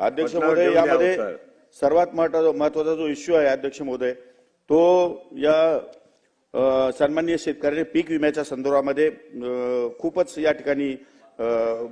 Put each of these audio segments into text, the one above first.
अध्यक्ष महोदय यामध्ये. सर्वात महत्त्वाचा महत्त्वाचा जो इश्यू आहे अध्यक्ष महोदय तो या अ, सन्माननीय शेतकऱ्यांनी पीक विम्याच्या संदर्भामध्ये खूपच या ठिकाणी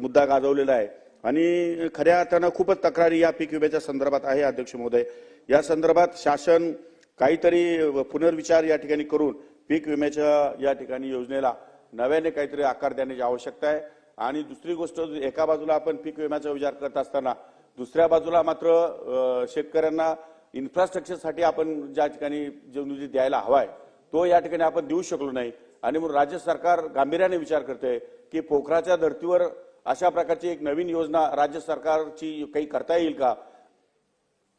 मुद्दा गाजवलेला आहे. आणि खऱ्या अर्थानं खूपच तक्रारी या पीक विम्याच्या संदर्भात आहे अध्यक्ष महोदय. या संदर्भात शासन काहीतरी पुनर्विचार या ठिकाणी करून पीक विम्याच्या या ठिकाणी योजनेला नव्याने काहीतरी आकार देण्याची आवश्यकता आहे. आणि दुसरी गोष्ट एका बाजूला आपण पीक विम्याचा विचार करत असताना दुसऱ्या बाजूला मात्र शेतकऱ्यांना इन्फ्रास्ट्रक्चरसाठी आपण ज्या ठिकाणी जो निधी द्यायला हवाय तो या ठिकाणी आपण देऊ शकलो नाही. आणि म्हणून राज्य सरकार गांभीर्याने विचार करते की पोखराच्या धर्तीवर अशा प्रकारची एक नवीन योजना राज्य सरकारची काही करता येईल का?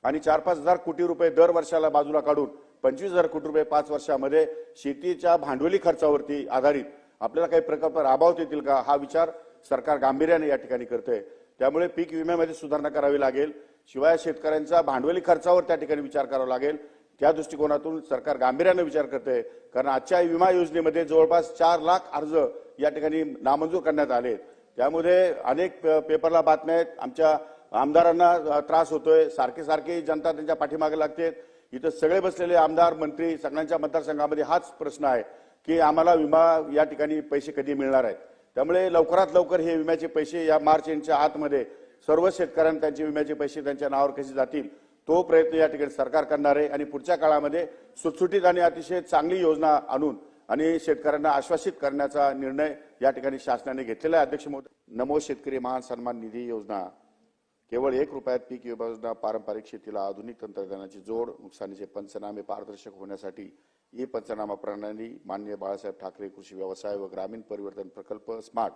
आणि चार पाच हजार कोटी रुपये दर वर्षाला बाजूला काढून पंचवीस हजार कोटी रुपये पाच वर्षामध्ये शेतीच्या भांडवली खर्चावरती आधारित आपल्याला काही प्रकल्प राबवता येतील का? हा विचार सरकार गांभीर्याने या ठिकाणी करते. त्यामुळे पीक विम्यामध्ये सुधारणा करावी लागेल. शिवाय शेतकऱ्यांचा भांडवली खर्चावर त्या ठिकाणी विचार करावा लागेल. त्या दृष्टिकोनातून सरकार गांभीर्याने विचार करते. कारण आजच्या विमा योजनेमध्ये जवळपास चार लाख अर्ज या ठिकाणी नामंजूर करण्यात आले त्यामध्ये अनेक पेपरला बातम्या आहेत. आमच्या आमदारांना त्रास होतोय. सारखे सारखे जनता त्यांच्या पाठीमागे लागते. इथं सगळे बसलेले आमदार मंत्री सगळ्यांच्या मतदारसंघामध्ये हाच प्रश्न आहे की आम्हाला विमा या ठिकाणी पैसे कधी मिळणार आहेत? त्यामुळे लवकरात लवकर हे विम्याचे पैसे या मार्च एंडच्या आतमध्ये सर्व शेतकऱ्यांना त्यांचे विम्याचे पैसे त्यांच्या नावावर कसे जातील तो प्रयत्न या ठिकाणी सरकार करणार आहे. आणि पुढच्या काळामध्ये सुटसुटीत आणि अतिशय चांगली योजना आणून आणि शेतकऱ्यांना आश्वासित करण्याचा निर्णय या ठिकाणी शासनाने घेतलेला आहे. अध्यक्ष महोदय नमो शेतकरी महान सन्मान निधी योजना. केवळ एक रुपयात पीक विमा योजना पारंपरिक शेतीला आधुनिक तंत्रज्ञानाची जोड नुकसानीचे पंचनामे पारदर्शक होण्यासाठी ई पंचनामा प्रणाली मान्य बाळासाहेब ठाकरे कृषी व्यवसाय व ग्रामीण परिवर्तन प्रकल्प स्मार्ट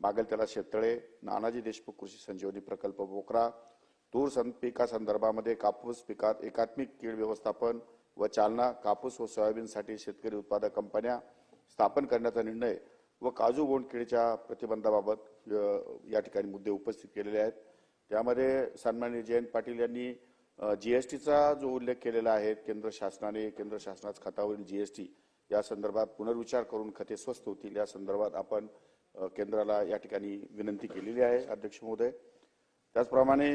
मागेल त्याला शेततळे नानाजी देशमुख कृषी संजीवनी प्रकल्प बोकरा तूर सं पिकासंदर्भामध्ये कापूस पिकात एकात्मिक कीड व्यवस्थापन व चालना कापूस व सोयाबीनसाठी शेतकरी उत्पादक कंपन्या स्थापन करण्याचा निर्णय व काजू बोंड किडीच्या प्रतिबंधाबाबत या ठिकाणी मुद्दे उपस्थित केलेले आहेत. त्यामध्ये सन्माननीय जयंत पाटील यांनी जीएसटीचा जो उल्लेख केलेला आहे केंद्र शासनाने केंद्र शासनाच्या खतावरील जीएसटी या संदर्भात पुनर्विचार करून खते स्वस्त होतील या संदर्भात आपण केंद्राला या ठिकाणी विनंती केलेली आहे अध्यक्ष महोदय. त्याचप्रमाणे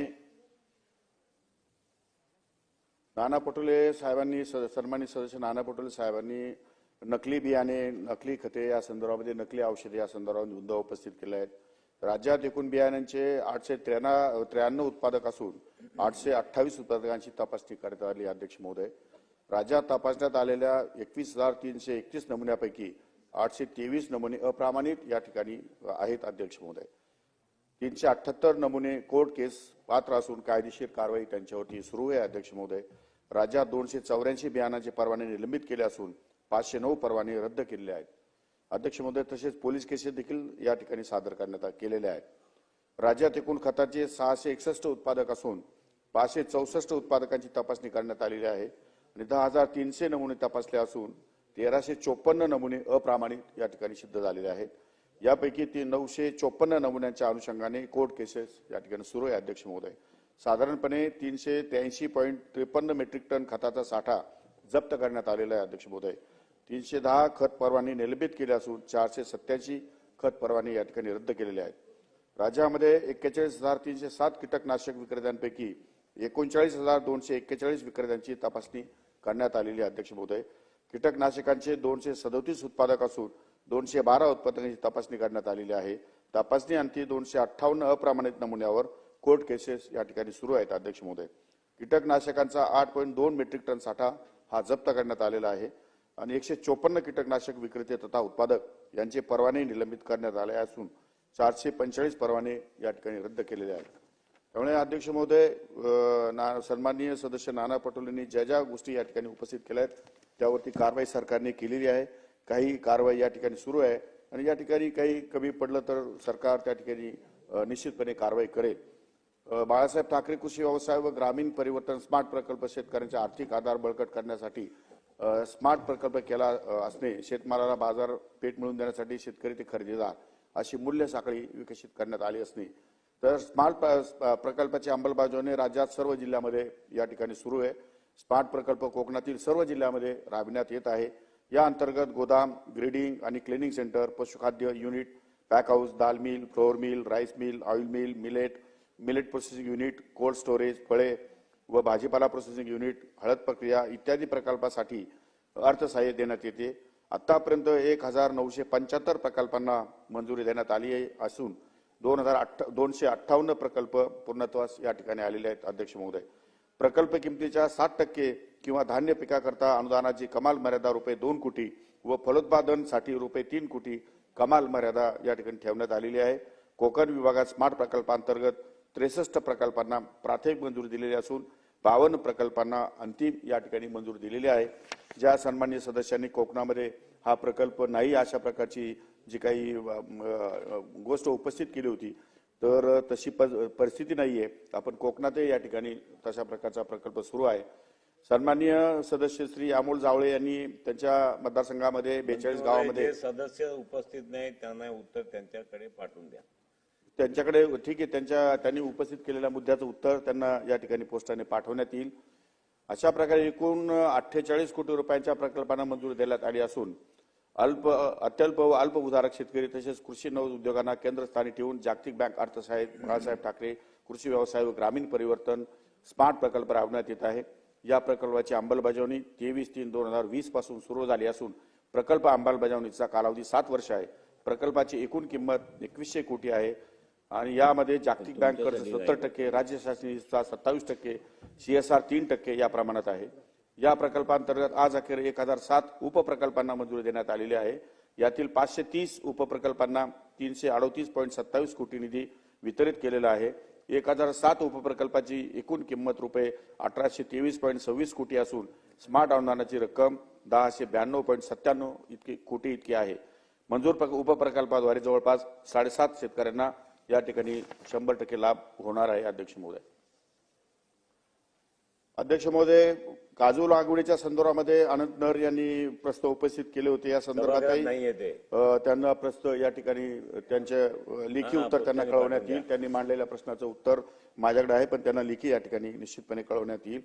नाना पटोले साहेबांनी सन्मानित सदस्य नाना पटोले साहेबांनी नकली बियाणे नकली खते या संदर्भामध्ये नकली औषधे या संदर्भात मुद्दा उपस्थित केले आहेत राज्यात एकूण बियाण्यांचे आठशे त्र्याण्णव त्र्याण्णव उत्पादक असून आठशे अठ्ठावीस उत्पादकांची तपासणी करण्यात आली अध्यक्ष महोदय. राज्यात तपासण्यात आलेल्या एकवीस हजार तीनशे एकतीस नमुन्यापैकी आठशे तेवीस नमुने अप्रामाणित या ठिकाणी आहेत अध्यक्ष महोदय. तीनशे अठ्ठ्याहत्तर नमुने कोर्ट केस पात्र असून कायदेशीर कारवाई त्यांच्यावरती सुरू आहे अध्यक्ष महोदय. राज्यात दोनशे चौऱ्याऐंशी बियाणांचे परवाने निलंबित केले असून पाचशे नऊ परवाने रद्द केलेले आहेत. अध्यक्ष महोदय तसेच पोलीस केसेस देखील या ठिकाणी सादर करण्यात केलेल्या आहेत. राज्यात एकूण खताचे सहाशे एकसष्ट उत्पादक असून पाचशे चौसष्ट उत्पादकांची तपासणी करण्यात आलेली आहे आणि दहा हजार तीनशे नमुने तपासले असून तेराशे चोपन्न नमुने अप्रामाणिक या ठिकाणी सिद्ध झालेले आहेत. यापैकी ती नऊशे चोपन्न नमुन्यांच्या अनुषंगाने कोर्ट केसेस या ठिकाणी सुरू आहे अध्यक्ष महोदय. साधारणपणे तीनशे त्र्याऐंशी पॉईंट त्रेपन्न मेट्रिक टन खताचा साठा जप्त करण्यात आलेला आहे अध्यक्ष महोदय. तीनशे दहा खत परवाने निलंबित केले असून चारशे सत्याऐंशी खत परवाने या ठिकाणी रद्द केलेले आहेत राज्यामध्ये एक्केचाळीस हजार तीनशे सात कीटकनाशक विक्रेत्यांपैकी एकोणचाळीस हजार दोनशे एक्केचाळीस विक्रेत्यांची तपासणी करण्यात आलेली आहे अध्यक्ष महोदय. कीटकनाशकांचे दोनशे सदोतीस उत्पादक असून दोनशे बारा उत्पादकांची तपासणी करण्यात आलेली आहे. तपासणी अंती दोनशे अठ्ठावन्न अप्रमाणित नमुन्यावर कोर्ट केसेस या ठिकाणी सुरू आहेत अध्यक्ष महोदय. कीटकनाशकांचा आठ पॉईंट दोन मेट्रिक टन साठा हा जप्त करण्यात आलेला आहे. आणि एकशे चोपन्न कीटकनाशक विक्रेते तथा उत्पादक यांचे परवाने निलंबित करण्यात आले असून चारशे पंचेचाळीस परवाने या ठिकाणी रद्द केलेले आहेत. त्यामुळे अध्यक्ष महोदय ना सन्माननीय सदस्य नाना पटोलेंनी ज्या ज्या गोष्टी या ठिकाणी उपस्थित केल्या आहेत त्यावरती कारवाई सरकारने केलेली आहे. काही कारवाई या ठिकाणी सुरू आहे आणि या ठिकाणी काही कमी पडलं तर सरकार त्या ठिकाणी निश्चितपणे कारवाई करेल. बाळासाहेब ठाकरे कृषी व्यवसाय व ग्रामीण परिवर्तन स्मार्ट प्रकल्प शेतकऱ्यांचे आर्थिक आधार बळकट करण्यासाठी स्मार्ट प्रकल्प केला असणे शेतमालाला बाजारपेठ मिळवून देण्यासाठी शेतकरी ते खरेदीदार अशी मूल्य साखळी विकसित करण्यात आली असणे. तर स्मार्ट प- प्रकल्पाची अंमलबजावणी राज्यात सर्व जिल्ह्यामध्ये या ठिकाणी सुरू आहे. स्मार्ट प्रकल्प कोकणातील सर्व जिल्ह्यामध्ये राबविण्यात येत आहे. या अंतर्गत गोदाम ग्रेडिंग आणि क्लिनिंग सेंटर पशुखाद्य युनिट पॅक हाऊस दाल mill flour mill rice mill oil mill millet millet processing unit cold storage फळे व भाजीपाला प्रोसेसिंग युनिट हळद प्रक्रिया इत्यादी प्रकल्पासाठी अर्थसहाय्य देण्यात येते. आतापर्यंत एक हजार नऊशे पंच्याहत्तर प्रकल्पांना मंजुरी देण्यात आली आहे असून दोन हजार अठ्ठा दोनशे अठ्ठावन्न प्रकल्प पूर्णत्वास या ठिकाणी आलेले आहेत अध्यक्ष महोदय. प्रकल्प किमतीच्या सात टक्के किंवा धान्य पिकाकरता अनुदानाची कमाल मर्यादा रुपये दोन कोटी व फलोत्पादनसाठी रुपये तीन कोटी कमाल मर्यादा या ठिकाणी ठेवण्यात आलेली आहे. कोकण विभागात स्मार्ट प्रकल्पांतर्गत त्रेसष्ट प्रकल्पांना प्राथमिक मंजुरी दिलेली असून बावन्न प्रकल्पांना अंतिम या ठिकाणी मंजुरी दिलेली आहे. ज्या सन्मान्य सदस्यांनी कोकणामध्ये हा प्रकल्प नाही अशा प्रकारची जी काही गोष्ट उपस्थित केली होती तर तशी परिस्थिती नाहीये. आपण कोकणातही या ठिकाणी तशा प्रकारचा प्रकल्प सुरू आहे. सन्माननीय सदस्य श्री अमोल जावळे यांनी त्यांच्या मतदारसंघामध्ये बेचाळीस गावामध्ये सदस्य उपस्थित नाही त्यांना उत्तर त्यांच्याकडे पाठवून द्या. त्यांच्याकडे ठीक आहे त्यांच्या त्यांनी उपस्थित केलेल्या मुद्द्याचं उत्तर त्यांना या ठिकाणी पोस्टाने पाठवण्यात येईल. अशा प्रकारे एकूण अठ्ठेचाळीस कोटी रुपयांच्या प्रकल्पांना मंजुरी देण्यात आली असून अल्प अत्यल्प व अल्प उधारक शेतकरी तसेच कृषी नव उद्योगांना केंद्रस्थानी ठेवून जागतिक बँक अर्थसाहेब बाळासाहेब ठाकरे कृषी व्यवसाय व ग्रामीण परिवर्तन स्मार्ट प्रकल्प राबवण्यात येत आहे. या प्रकल्पाची अंमलबजावणी तेवीस तीन दोन हजार वीसपासून सुरू झाली असून प्रकल्प अंमलबजावणीचा कालावधी सात वर्ष आहे. प्रकल्पाची एकूण किंमत एकवीसशे कोटी आहे. आणि यामध्ये जागतिक बँक कर्ज सत्तर टक्के राज्य शासनाचा सत्तावीस टक्के सीएसआर तीन टक्के या प्रमाणात आहे. या प्रकल्पांतर्गत आज अखेर एक हजार सात उपप्रकल्पांना मंजुरी देण्यात आलेली आहे. यातील पाचशे तीस उपप्रकल्पांना तीनशे अडोतीस पॉईंट सत्तावीस कोटी निधी वितरित केलेला आहे. एक हजार सात उपप्रकल्पाची एकूण किंमत रुपये अठराशे तेवीस पॉईंट सव्वीस कोटी असून स्मार्ट अनुदानाची रक्कम दहाशे ब्याण्णव पॉईंट सत्त्याण्णव इतकी कोटी इतकी आहे. मंजूर प्रक- उपप्रकल्पाद्वारे जवळपास साडेसात शेतकऱ्यांना या ठिकाणी शंभर टक्के लाभ होणार आहे अध्यक्ष महोदय. अध्यक्ष महोदय काजू लागवडीच्या संदर्भामध्ये अनंत नर यांनी प्रश्न उपस्थित केले होते. या संदर्भातही त्यांना प्रश्न या ठिकाणी त्यांचे लेखी उत्तर त्यांना कळवण्यात येईल. त्यांनी मांडलेल्या प्रश्नाचं उत्तर माझ्याकडे आहे पण त्यांना लेखी या ठिकाणी निश्चितपणे कळवण्यात येईल.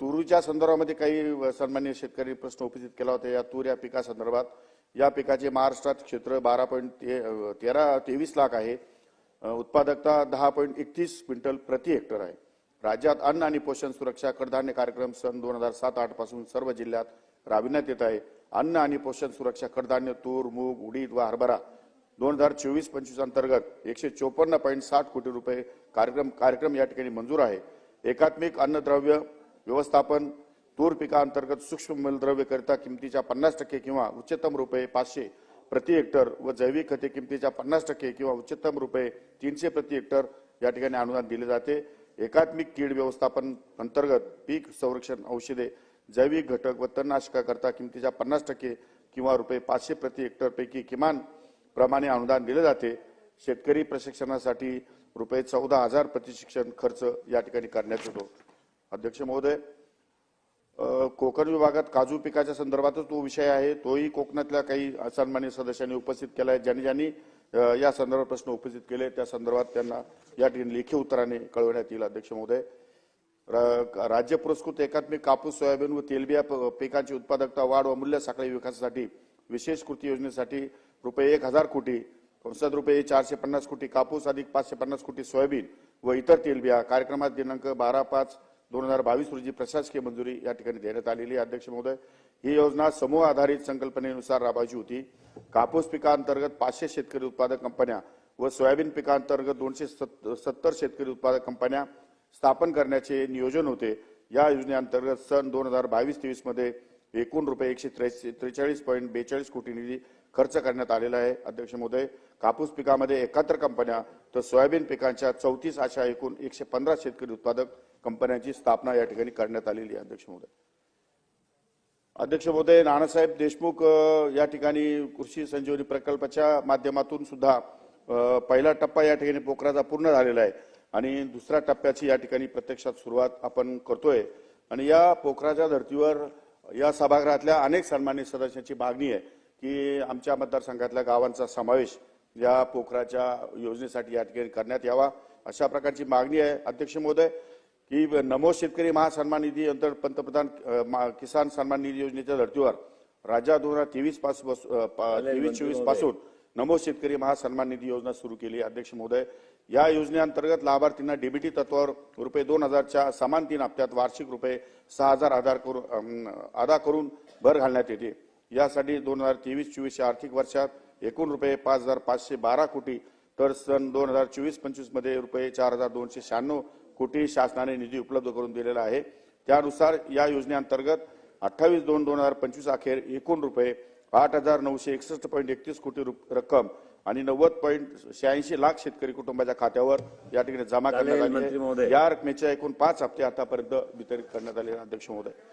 तुरीच्या संदर्भामध्ये काही सन्मान्य शेतकरी प्रश्न उपस्थित केला होता. या तूर या पिकासंदर्भात या पिकाचे महाराष्ट्रात क्षेत्र बारा पॉईंट तेरा तेवीस लाख आहे. उत्पादकता दहा पॉईंट एकतीस क्विंटल प्रति हेक्टर आहे. राज्यात अन्न आणि पोषण सुरक्षा कडधान्य कार्यक्रम सन दोन हजार सात आठपासून सर्व जिल्ह्यात राबविण्यात येत आहे. अन्न आणि पोषण सुरक्षा कडधान्य तूर मूग उडीद व हरभरा दोन हजार चोवीस पंचवीस अंतर्गत एकशे चोपन्न पॉईंट साठ कोटी रुपये कार्यक्रम कार्यक्रम या ठिकाणी मंजूर आहे. एकात्मिक अन्नद्रव्य व्यवस्थापन तूर पिकांतर्गत सूक्ष्म मूलद्रव्य करिता किमतीच्या पन्नास टक्के किंवा उच्चतम रुपये पाचशे प्रति हेक्टर व जैविक खते किमतीच्या पन्नास टक्के किंवा उच्चतम रुपये तीनशे प्रति हेक्टर या ठिकाणी अनुदान दिले जाते. एकात्मिक कीड व्यवस्थापन अंतर्गत पीक संरक्षण औषधे जैविक घटक व तणनाशकाकरता किमतीच्या पन्नास टक्के किंवा रुपये पाचशे प्रति हेक्टर पैकी किमान प्रमाणे अनुदान दिले जाते. शेतकरी प्रशिक्षणासाठी रुपये चौदा हजार प्रतिशिक्षण खर्च या ठिकाणी करण्यात येतो. अध्यक्ष महोदय कोकण विभागात काजू पिकाच्या संदर्भातच तो विषय आहे. तोही कोकणातल्या काही सन्मान्य सदस्यांनी उपस्थित केला आहे ज्यांनी ज्यांनी या संदर्भात प्रश्न उपस्थित केले त्या संदर्भात त्यांना या ठिकाणी लेखी उत्तराने कळवण्यात येईल अध्यक्ष महोदय. र- राज्य पुरस्कृत एकात्मिक कापूस सोयाबीन व तेलबिया प- पिकांची उत्पादकता वाढ व मूल्य साखळी विकासासाठी विशेष कृती योजनेसाठी रुपये एक हजार कोटी संसद रुपये चारशे पन्नास कोटी कापूस अधिक पाचशे पन्नास कोटी सोयाबीन व इतर तेलबिया. कार्यक्रमात दिनांक बारा पाच दोन हजार बावीस रोजी प्रशासकीय मंजुरी या ठिकाणी देण्यात आलेली आहे. अध्यक्ष महोदय ही योजना समूह आधारित संकल्पनेनुसार राबवायची होती. कापूस पिकांतर्गत पाचशे शेतकरी उत्पादक कंपन्या व सोयाबीन पिकांतर्गत दोनशे सत्तर शेतकरी उत्पादक कंपन्या स्थापन करण्याचे नियोजन होते. या योजनेअंतर्गत सन दोन हजार बावीस तेवीसमध्ये एकूण रुपये एकशे त्रेचाळीस पॉईंट बेचाळीस कोटी निधी खर्च करण्यात आलेला आहे. अध्यक्ष महोदय कापूस पिकामध्ये एकाहत्तर कंपन्या तर सोयाबीन पिकांच्या चौतीस अशा एकूण एकशे पंधरा शेतकरी उत्पादक कंपन्यांची स्थापना या ठिकाणी करण्यात आलेली आहे अध्यक्ष महोदय. अध्यक्ष महोदय नानासाहेब देशमुख या ठिकाणी कृषी संजीवनी प्रकल्पाच्या माध्यमातून सुद्धा पहिला टप्पा या ठिकाणी पोखराचा पूर्ण झालेला आहे आणि दुसऱ्या टप्प्याची या ठिकाणी प्रत्यक्षात सुरुवात आपण करतोय. आणि या पोखराच्या धर्तीवर या सभागृहातल्या अनेक सन्मानित सदस्यांची मागणी आहे की आमच्या मतदारसंघातल्या गावांचा समावेश या पोखराच्या योजनेसाठी या ठिकाणी करण्यात यावा अशा प्रकारची मागणी आहे अध्यक्ष महोदय की नमो शेतकरी महासन्मान निधी अंतर पंतप्रधान किसान सन्मान निधी योजनेच्या धर्तीवर राज्यात दोन हजार तेवीसपासून तेवीस चोवीसपासून नमो शेतकरी महासन्मान निधी योजना सुरू केली अध्यक्ष महोदय या योजनेअंतर्गत लाभार्थींना डीबीटी तत्वावर रुपये दोन हजारच्या समान तीन हप्त्यात वार्षिक रुपये सहा हजार आधार करून अदा करून भर घालण्यात येते. यासाठी दोन हजार तेवीस चोवीस या आर्थिक वर्षात एकूण रुपये पाच हजार पाचशे बारा कोटी तर सन दोन हजार चोवीस पंचवीसमध्ये रुपये चार हजार दोनशे शहाण्णव कोटी शासनाने निधी उपलब्ध करून दिलेला आहे. त्यानुसार या योजनेअंतर्गत अठ्ठावीस दोन दोन हजार पंचवीस अखेर एकूण रुपये आठ हजार नऊशे एकसष्ट पॉईंट एकतीस कोटी रक्कम आणि नव्वद पॉईंट शहाऐंशी लाख शेतकरी कुटुंबाच्या खात्यावर या ठिकाणी जमा करण्यात आली या रकमेच्या एकूण पाच हप्ते आतापर्यंत वितरित करण्यात आले अध्यक्ष महोदय.